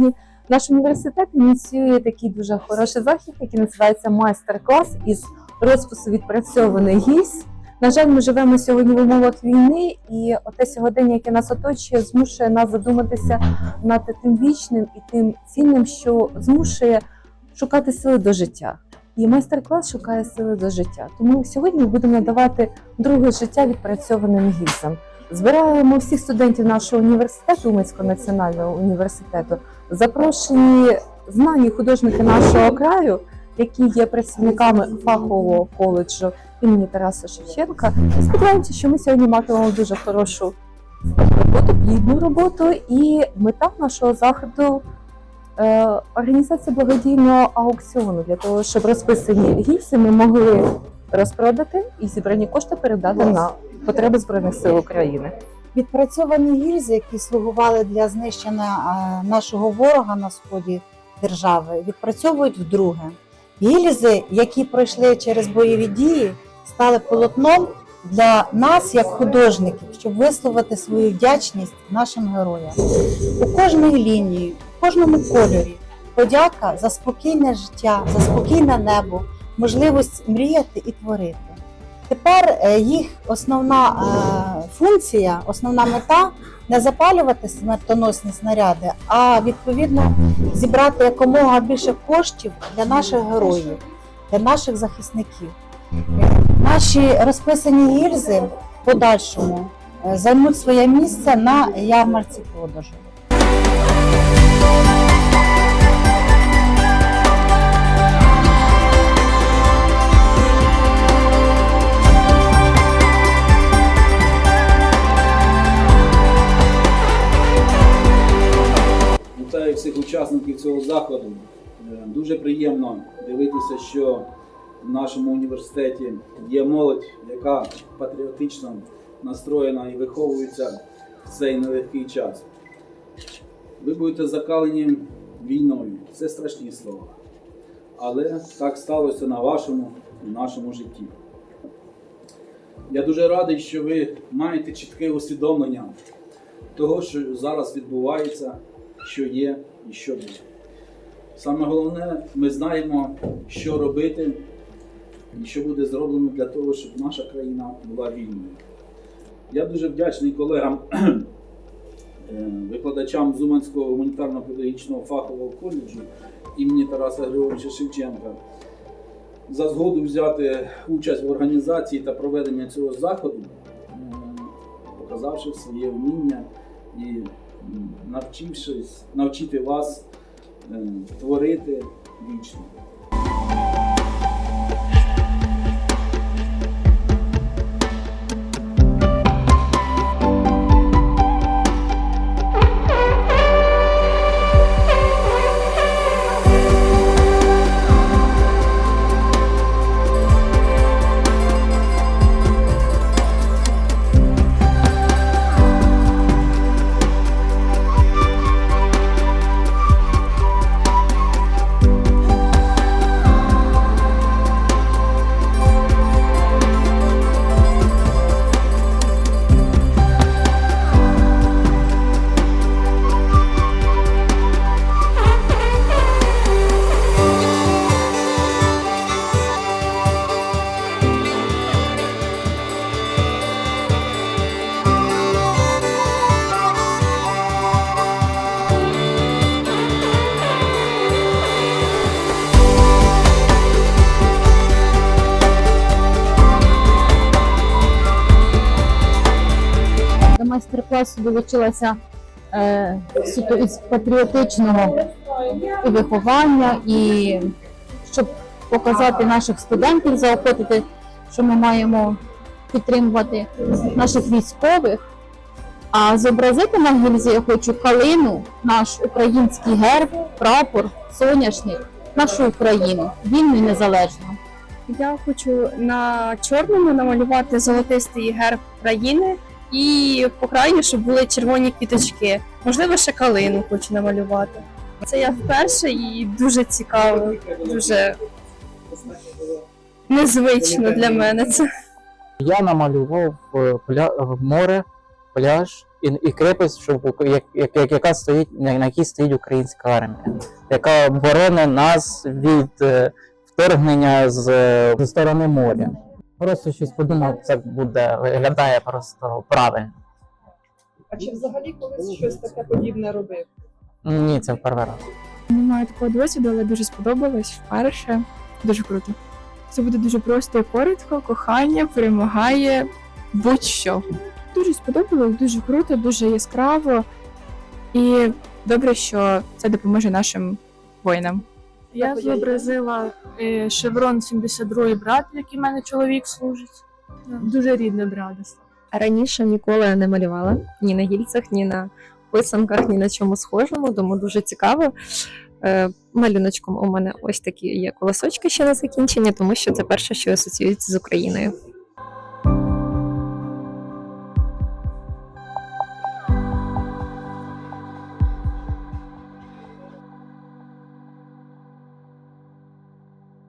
сьогодні наш університет ініціює такий дуже хороший захід, який називається майстер-клас із розпису відпрацьованих гільз. На жаль, ми живемо сьогодні в умовах війни, і те сьогодення, яке нас оточує, змушує нас задуматися над тим вічним і тим цінним, що змушує шукати сили до життя. І майстер-клас шукає сили до життя. Тому сьогодні ми будемо надавати друге життя відпрацьованим гільзам. Збираємо всіх студентів нашого університету, Уманського національного університету, запрошені знані художники нашого краю, які є працівниками фахового коледжу імені Тараса Шевченка. Сподіваємося, що ми сьогодні матимемо дуже хорошу роботу, плідну роботу. І мета нашого заходу е, організація благодійного аукціону для того, щоб розписані гільзи ми могли розпродати і зібрані кошти передати на потреби збройних сил України. Відпрацьовані гільзи, які слугували для знищення нашого ворога на сході держави, відпрацьовують вдруге. Гільзи, які пройшли через бойові дії, стали полотном для нас, як художників, щоб висловити свою вдячність нашим героям. У кожній лінії, у кожному кольорі подяка за спокійне життя, за спокійне небо, можливість мріяти і творити. Тепер е, їх основна е, функція, основна мета не запалювати смертоносні снаряди, а відповідно зібрати якомога більше коштів для наших героїв, для наших захисників. Наші розписані гільзи в подальшому е, займуть своє місце на ярмарці продажу. Учасників цього заходу. Е, Дуже приємно дивитися, що в нашому університеті є молодь, яка патріотично настроєна і виховується в цей нелегкий час. Ви будете закалені війною. Це страшні слова. Але так сталося на вашому і нашому житті. Я дуже радий, що ви маєте чітке усвідомлення того, що зараз відбувається, що є і що буде. Саме головне, ми знаємо, що робити і що буде зроблено для того, щоб наша країна була вільною. Я дуже вдячний колегам, е, викладачам Зуманського гуманітарно-педагогічного фахового коледжу імені Тараса Григоровича Шевченка за згоду взяти участь в організації та проведенні цього заходу, е, показавши своє вміння і навчившись навчити вас е, творити вічно. Майстер-класу долучилася е, із патріотичного і виховання, і щоб показати наших студентів, заохотити, що ми маємо підтримувати наших військових. А зобразити на гільзі я хочу калину, наш український герб, прапор, соняшник, нашу Україну, вільну і незалежну. Я хочу на чорному намалювати золотистий герб країни і по краю, щоб були червоні квіточки. Можливо, ще калину хочу намалювати. Це я вперше і дуже цікаво, дуже незвично для мене це. Я намалював е, пля... е, море, пляж, і, і крепость, щоб як, як, як, яка стоїть, на якій стоїть українська армія, яка боронить нас від е, вторгнення з, зі сторони моря. Просто щось подумав, це буде виглядає просто правильно. А чи взагалі колись щось таке подібне робив? Ні, це в перший раз. Немає такого досвіду, але дуже сподобалось вперше. Дуже круто. Це буде дуже просто і коротко. Кохання перемагає будь-що. Дуже сподобалось, дуже круто, дуже яскраво. І добре, що це допоможе нашим воїнам. Я зобразила е, шеврон 72-й брат, в який в мене чоловік служить. Дуже рідне братство. Раніше ніколи не малювала ні на гільцях, ні на писанках, ні на чому схожому, тому дуже цікаво. Е, Малюночком у мене ось такі є колосочки ще на закінчення, тому що це перше, що асоціюється з Україною.